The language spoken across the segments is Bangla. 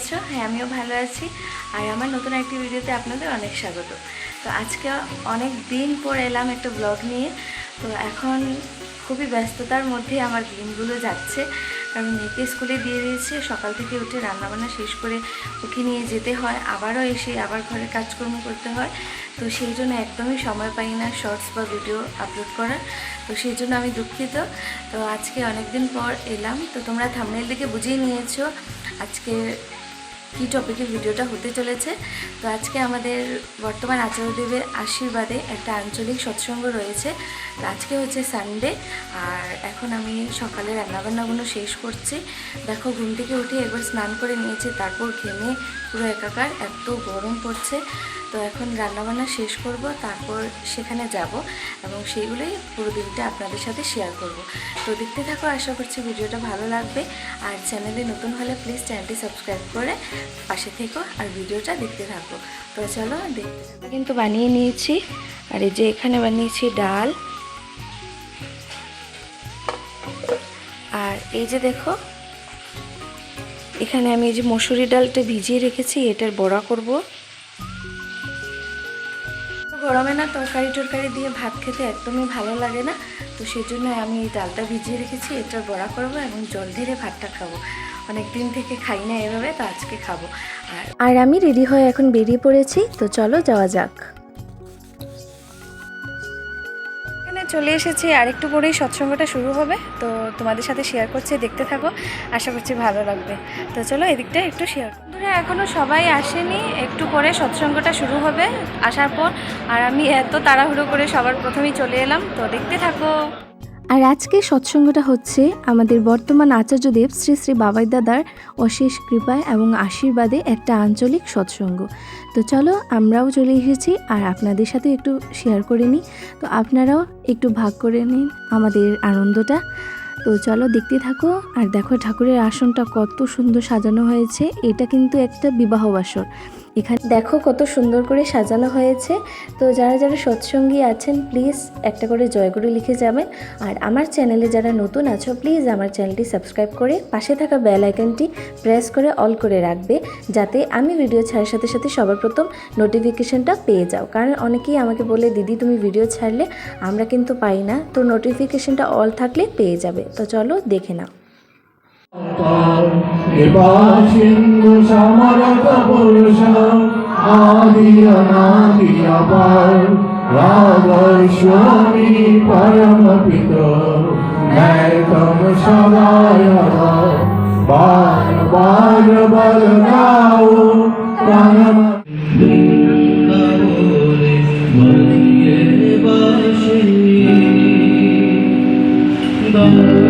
আছো? হ্যাঁ আমিও ভালো আছি। আর আমার নতুন একটি ভিডিওতে আপনাদের অনেক স্বাগত। তো আজকে অনেক দিন পর এলাম একটা ব্লগ নিয়ে। তো এখন খুবই ব্যস্ততার মধ্যে আমার দিনগুলো যাচ্ছে। কারণ মেয়েকে স্কুলে দিয়ে দিয়েছে। সকাল থেকে উঠে রান্নাবান্না শেষ করে ওকে নিয়ে যেতে হয়। আবারও এসে আবার ঘরে কাজকর্ম করতে হয়। তো সেই জন্য একদমই সময় পাই না শর্টস বা ভিডিও আপলোড করার। তো সেই জন্য আমি দুঃখিত। তো আজকে অনেক দিন পর এলাম। তো তোমরা থামনেল দিকে বুঝিয়ে নিয়েছো আজকে কী টপিকে ভিডিওটা হতে চলেছে। তো আজকে আমাদের বর্তমান আচার্যদেবের আশীর্বাদে একটা আঞ্চলিক সৎসঙ্গ রয়েছে। তো আজকে হচ্ছে সানডে আর এখন আমি সকালে রান্নাবান্নাগুলো শেষ করছি। দেখো, ঘুম থেকে উঠে একবার স্নান করে নিয়েছি, তারপর ঘেমে পুরো একাকার, এত গরম পড়ছে। তো এখন রান্নাবান্না শেষ করব, তারপর সেখানে যাব এবং সেইগুলোই পুরো দিনটা আপনাদের সাথে শেয়ার করব। তো দেখতে থাকো, আশা করছি ভিডিওটা ভালো লাগবে। আর চ্যানেলে নতুন হলে প্লিজ চ্যানেলটি সাবস্ক্রাইব করে পাশে থেকো আর ভিডিওটা দেখতে থাকো। তো চলো দেখতে থাকো। কিন্তু বানিয়ে নিয়েছি, আর এই যে এখানে বানিয়েছি ডাল। আর এই যে দেখো, এখানে আমি এই যে মসুরি ডালটা ভিজিয়ে রেখেছি, এটার বড়া করব। গরমে না তরকারি টরকারি দিয়ে ভাত খেতে একদমই ভালো লাগে না। তো সেই জন্য আমি এই ডালটা ভিজিয়ে রেখেছি, এটা বড়া করব এবং জল ধীরে ভাতটা খাব। অনেক দিন থেকে খাই না এভাবে, তো আজকে খাব। আর আর আমি রেডি হয়ে এখন বেরিয়ে পড়েছি, তো চলো যাওয়া যাক। চলে এসেছি আর একটু পরেই সৎসঙ্গটা শুরু হবে। তো তোমাদের সাথে শেয়ার করছি, দেখতে থাকো। আশা করছি ভালো লাগবে। তো চলো এদিকটা একটু শেয়ার ধরে এখনও সবাই আসেনি। একটু পরে সৎসঙ্গটা শুরু হবে আসার পর। আর আমি এত তাড়াহুড়ো করে সবার প্রথমেই চলে এলাম। তো দেখতে থাকো। আর আজকে সৎসঙ্গটা হচ্ছে আমাদের বর্তমান আচার্যদেব শ্রী শ্রী বাবাই দাদার অশেষ কৃপায় এবং আশীর্বাদে একটা আঞ্চলিক সৎসঙ্গ। তো চলো আমরাও চলে এসেছি আর আপনাদের সাথে একটু শেয়ার করে নিই। তো আপনারাও একটু ভাগ করে নিন আমাদের আনন্দটা। তো চলো দেখতে থাকো আর দেখো ঠাকুরের আসনটা কত সুন্দর সাজানো হয়েছে। এটা কিন্তু একটা বিবাহ বাসর। এখানে দেখো কত সুন্দর করে সাজানো হয়েছে। তো যারা যারা সৎসঙ্গী আছেন প্লিজ একটা করে জয়গুরু লিখে যাবেন। আর আমার চ্যানেলে যারা নতুন আছো প্লিজ আমার চ্যানেলটি সাবস্ক্রাইব করে পাশে থাকা বেল আইকনটি প্রেস করে অল করে রাখবে, যাতে আমি ভিডিও ছাড়ার সাথে সাথে সবার প্রথম নোটিফিকেশনটা পেয়ে যাও। কারণ অনেকেই আমাকে বলে, দিদি, তুমি ভিডিও ছাড়লে আমরা কিন্তু পাই না। তো নোটিফিকেশনটা অল থাকলে পেয়ে যাবে। তো চলো দেখে নাও। কৃপা সিন্ধু সমরত পুরুষ আদি অনাদি অপার। রাগস্বামী পরম পিত নৈতম সদায় বার বার বল গাও, প্রাণম সুরের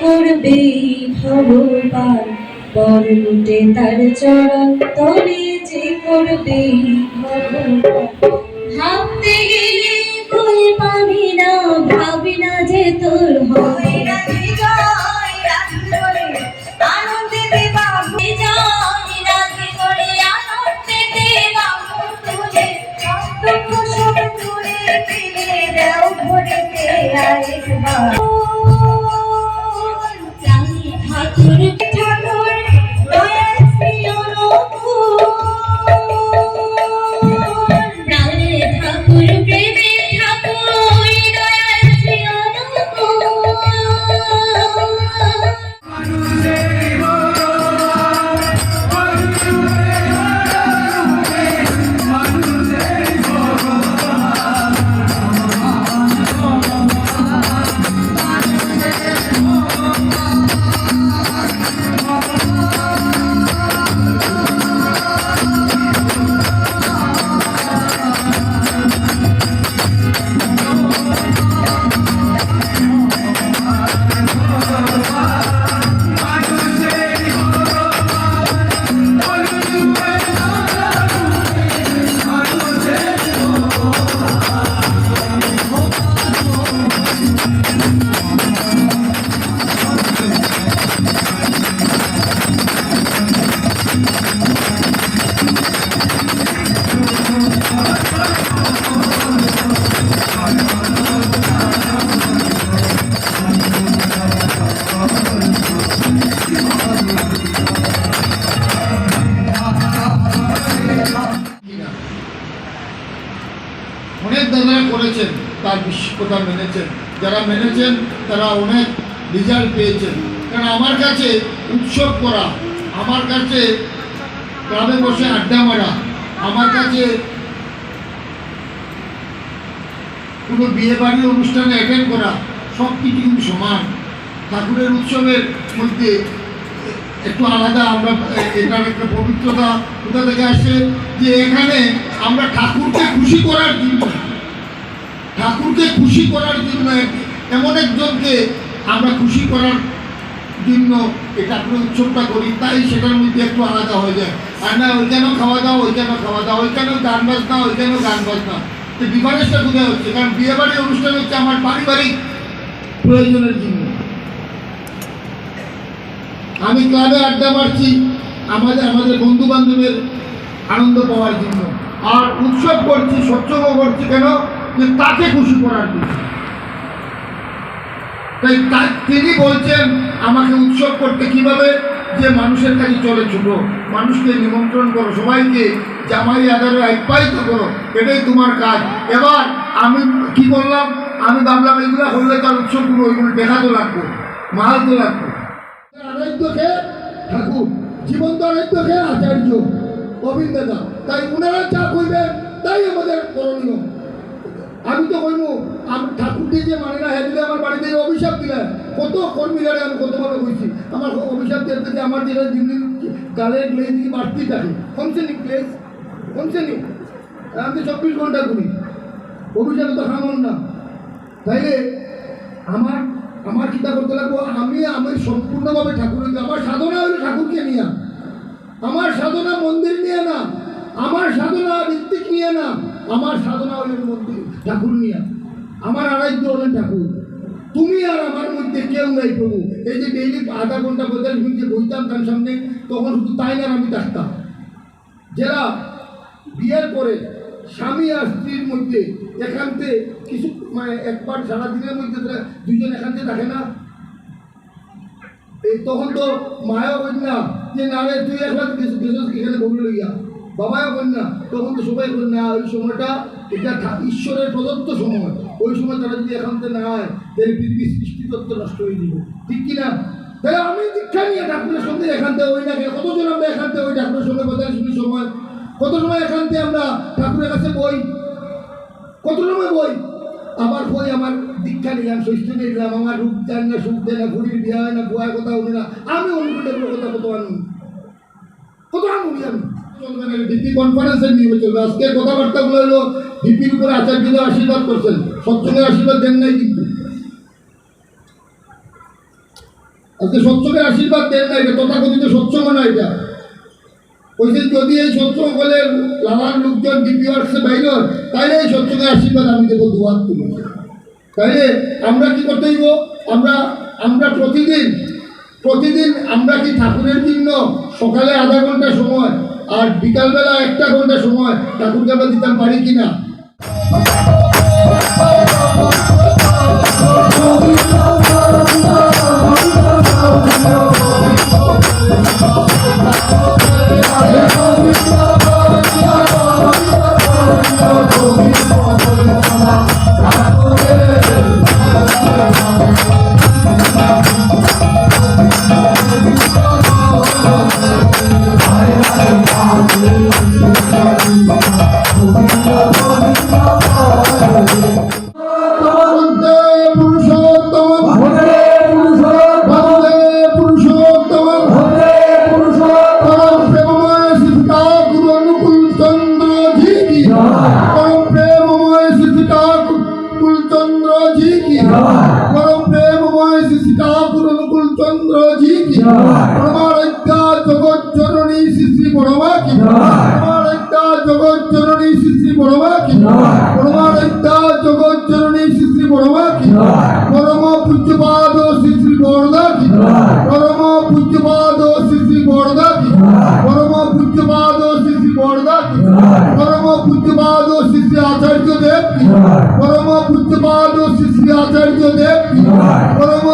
করবে ভগবান পর লুটে তার চরণ তলে যে করবে ভাবতে গেলে কুল পাবি না, ভাবি না যে তোর হবে। না বিজয় রাখি করে অনেক দাদারা করেছেন, তার বিশ্বকতা মেনেছেন। যারা মেনেছেন, তারা অনেক রেজাল্ট পেয়েছেন। কারণ আমার কাছে উৎসব করা, আমার কাছে ক্লাবে বসে আড্ডা মারা, আমার কাছে কোনো বিয়ে বাড়ি অনুষ্ঠানে অ্যাটেন্ড করা সব কিছু কিন্তু সমান। ঠাকুরের উৎসবের মধ্যে একটু আলাদা আমরা, এটার একটা পবিত্রতা কোথা থেকে আসে? যে এখানে আমরা ঠাকুরকে খুশি করার জন্য ঠাকুরকে খুশি করার জন্য এমন একজনকে আমরা খুশি করার জন্য এই ঠাকুরের উৎসবটা করি, তাই সেটার মধ্যে একটু আলাদা হয়ে যায়। আর না, ওই ওইখানেও খাওয়া দাওয়া ওইখানেও খাওয়া দাওয়া ওইখানেও গান বাজনা ওইখানেও গান বাজনা। তো বিভাগেশটা কোথায় হচ্ছে? কারণ বিয়ে বাড়ির অনুষ্ঠান হচ্ছে আমার পারিবারিক প্রয়োজনের জন্য। আমি ক্লাবে আড্ডা মারছি আমাদের আমাদের বন্ধু বান্ধবের আনন্দ পাওয়ার জন্য। আর উৎসব করছি সৎসঙ্গ করছি কেন? যে তাকে খুশি করার তাই তিনি বলছেন, আমাকে উৎসব করতে কীভাবে যে মানুষের কাছে চলে ছোট, মানুষকে নিমন্ত্রণ করো, সবাইকে জামাই আদারে আপ্যায়িত করো, এটাই তোমার কাজ। এবার আমি কি করলাম আমি ভাবলাম, এগুলো হলে তার উৎসবগুলো ওইগুলো দেখা তো লাগবো মাল তো লাগবে ঠাকুর, জীবন্ত আরাধ্যকে আচার্য গোবিন্দ তাই ওনারা যা কইবেন, তাই আমাদের করণীয়। আমি তো কইব, আমি ঠাকুরকে যে মানে না হ্যাঁ আমার বাড়িতে অভিশাপ দিলে কত কর্মীরা আমি কতভাবে কইছি আমার অভিশাপ দিতে যে আমার যেটা দিন দিন গালে গ্লেজ দিকে বাড়তেই থাকে। কমছে নি গ্লেজ কমছে নি আমি তো চব্বিশ ঘণ্টা করি অভিশাপ তো খামন না। তাইলে আমার আমার চিন্তা করতে লাগবো, আমি আমি সম্পূর্ণভাবে ঠাকুরের আমার সাধনা হলো ঠাকুরকে নিয়ে। আমার সাধনা মন্দির নিয়ে না। আমার সাধনা ঋত্বিক নিয়ে না। আমার সাধনা হলেন মন্দির। ঠাকুর নিয়ে আমার আরাধ্য হলেন ঠাকুর। তুমি আর আমার মধ্যে কেউ নাই প্রভু। এই যে ডেইলি আধা ঘণ্টা মিনিট যে বইতাম তার সামনে, তখন শুধু তাই না আমি থাকতাম যারা বিয়ের পরে স্বামী আর স্ত্রীর মধ্যে এখানতে কিছু মানে একবার সারাদিনের মধ্যে তারা দুজন এখানতে থাকে না। এই তখন তো মায়াও কন্যা যে, না রে, তুই গেছিস এখানে বমি লইয়া। বাবাও কন্যা তখন তো সবাই করেন না, ওই সময়টা এটা ঈশ্বরের প্রদত্ত সময়। ওই সময় তারা যদি এখান থেকে না হয় তাহলে পৃথিবীর সৃষ্টিতত্ত্ব নষ্ট হয়ে যাবে। ঠিক কি না তাহলে আমি দীক্ষা নিয়ে ঠাকুরের সঙ্গে এখান থেকে ওই না কতজন আমরা এখান থেকে ওই ঠাকুরের সঙ্গে কথা শুনি সময়? কত সময় এখান থেকে আমরা ঠাকুরের কাছে বই? কত সময় বই? আমার বই আমার দীক্ষা নিলাম শৈষ্ঠ নিলাম, আমার রূপ দেন না, সুখ দেয় না, ঘুরির বিয়ে হয় না বুয়া কথা উনি না। আমি অনুকূলের কথা কত আনুন ডিপি আশীর্বাদ আশীর্বাদ দেন কিন্তু। আশীর্বাদ দেন না এটা। যদি এই সৎসঙ্গ বলে লালার লোকজন ডিপিওয়ার্সে বাইর হয়, তাইলে এই সৎসঙ্গের আশীর্বাদ আমি দেবো তুলে। তাইলে আমরা কি করতে আমরা আমরা প্রতিদিন প্রতিদিন আমরা কি ঠাকুরের জন্য সকালে আধা ঘণ্টা সময় আর বিকালবেলা একটা ঘণ্টা সময় ঠাকুরকে আমরা দিতাম পারি কি না আচার্য দেব পরম পূজ্যপাদ শ্রী শ্রী আচার্য দেব পরম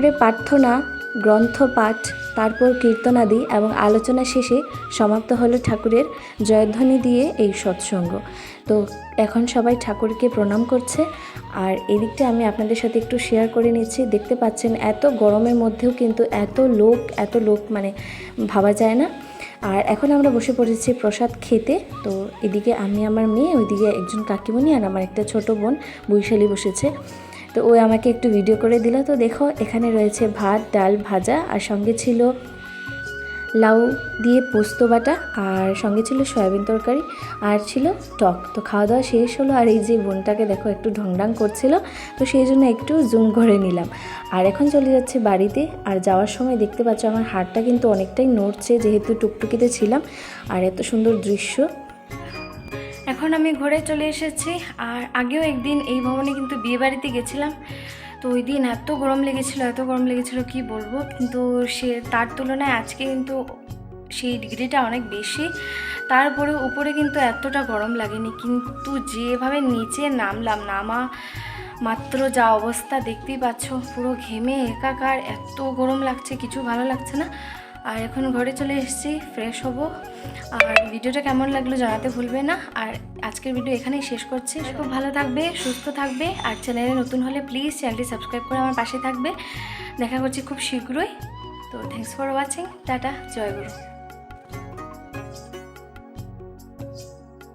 ঠাকুরের প্রার্থনা, গ্রন্থ, পাঠ, তারপর কীর্তনাদি এবং আলোচনা শেষে সমাপ্ত হলো ঠাকুরের জয়ধ্বনি দিয়ে এই সৎসঙ্গ। তো এখন সবাই ঠাকুরকে প্রণাম করছে। আর এদিকটা আমি আপনাদের সাথে একটু শেয়ার করে নিচ্ছি। দেখতে পাচ্ছেন, এত গরমের মধ্যেও কিন্তু এত লোক এত লোক মানে ভাবা যায় না। আর এখন আমরা বসে পড়েছি প্রসাদ খেতে। তো এদিকে আমি, আমার মেয়ে, ওইদিকে একজন কাকিমণি আর আমার একটা ছোট বোন বৈশালী বসেছে। তো ও আমাকে একটু ভিডিও করে দিল। তো দেখো, এখানে রয়েছে ভাত, ডাল ভাজা, আর সঙ্গে ছিল লাউ দিয়ে পোস্ত বাটা, আর সঙ্গে ছিল সয়াবিন তরকারি, আর ছিল টক। তো খাওয়া দাওয়া শেষ হলো, আর এই যে বোনটাকে দেখো একটু ঢংডাং করছিল, তো সেই জন্য একটু জুম করে নিলাম। আর এখন চলে যাচ্ছে বাড়িতে, আর যাওয়ার সময় দেখতে পাচ্ছ আমার হাড়টা কিন্তু অনেকটাই নড়ছে, যেহেতু টুকটুকিতে ছিলাম, আর এত সুন্দর দৃশ্য। এখন আমি ঘরে চলে এসেছি। আর আগেও একদিন এই ভবনে কিন্তু বিয়ে বাড়িতে গেছিলাম। তো ওই দিন এত গরম লেগেছিলো, এত গরম লেগেছিলো, কি বলব? কিন্তু সে, তার তুলনায় আজকে কিন্তু সেই ডিগ্রিটা অনেক বেশি। তারপরে উপরে কিন্তু এতটা গরম লাগেনি। কিন্তু যেভাবে নিচে নামলাম, নামা মাত্র যা অবস্থা দেখতেই পাচ্ছ, পুরো ঘেমে একাকার, এত গরম লাগছে, কিছু ভালো লাগছে না। আর এখন ঘরে চলে এসেছি ফ্রেশ হব। আর ভিডিওটা কেমন লাগল জানাতে ভুলবে না। আর আজকের ভিডিও এখানেই শেষ করছি। খুব ভালো থাকবে, সুস্থ থাকবে। আর চ্যানেলে নতুন হলে প্লিজ চ্যানেলটি সাবস্ক্রাইব করে আমার পাশে থাকবে। দেখা করছি খুব শীঘ্রই। তো থ্যাংকস ফর ওয়াচিং টাটা, জয় গুরু।